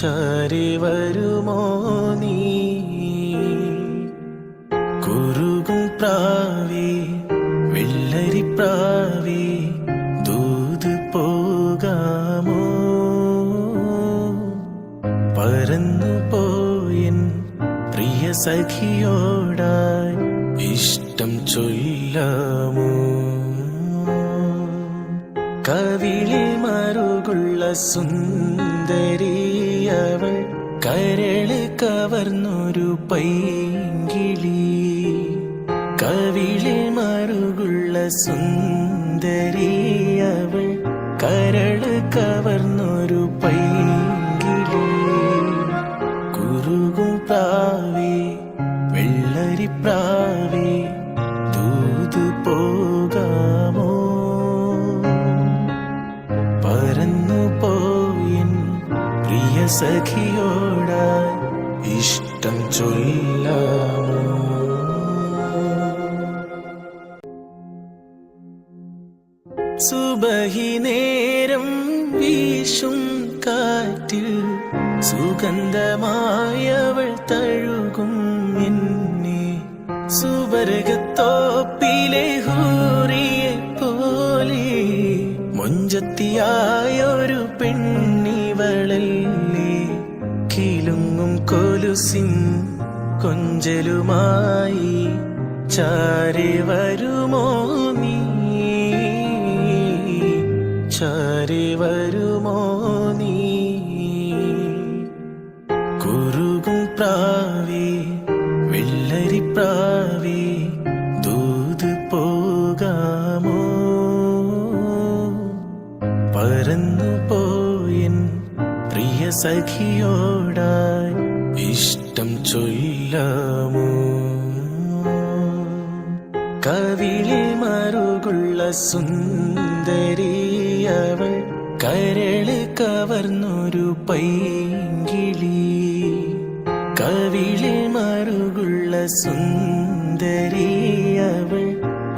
ചാരി വരുമോ നീ? കുറുകും പ്രാവി വെള്ളരി പ്രാവി ദൂത് പോകാമോ? പറന്നു പോയൻ പ്രിയ സഖിയോടായി ഇഷ്ടം ചൊല്ലാമോ? കവിളിൽ മറുകുള്ള സുന്ദരിയവൾ കരൾ കവർന്നൊരു പൈങ്കിളി. കവിളിൽ മറുകുള്ള സുന്ദരിയവൾ കരൾ കവർന്നൊരു പൈങ്കിളി. കുറുകും പ്രാവേ വെള്ളരി പ്രാവേ സഖിയോടായി ഇഷ്ടം ചൊല്ലാമോ? സുബഹി നേരം വീശും കാറ്റിൽ സുഗന്ധമായവൾ തഴുകും എന്നെ. സുവർഗത്തോപ്പിലെ ഹൂറിയെ പോലെ മൊഞ്ചത്തിയായൊരു പെണ്ണിവളല്ലേ? കിലുങ്ങും കൊലുസിൻ കൊഞ്ചലുമായി ചാരി വരുമോ നീ? ചാരി വരുമോ നീ? കുറുകും പ്രാവി വെള്ളരി പ്രാവി ദൂത് പോകാമോ? പരന്നു പ്രിയ സഖിയോടായി ഇഷ്ടം ചൊല്ലാമോ? കവിളിൽ മറുകുള്ള സുന്ദരിയവൾ കരൾ കവർന്നൊരു പൈങ്കിളി. കവിളിൽ മറുകുള്ള സുന്ദരിയവൾ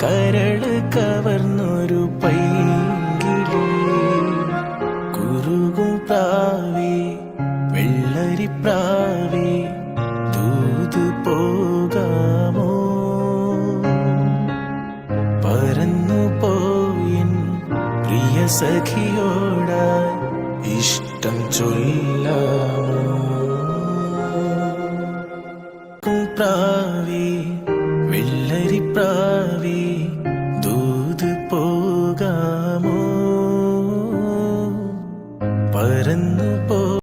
കരൾ കവർന്നൊരു പൈങ്കിളി. കുറുകും പ്രാവേ വെള്ളരി ദൂതു പോകാമോ? പറന്നു പോയിൻ പ്രിയ സഖിയോട ഇഷ്ടം ചൊല്ലാമോ? പ്രാവി വെള്ളരി പ്രാവി ദൂത് പോകാമോ? പറന്നു പോ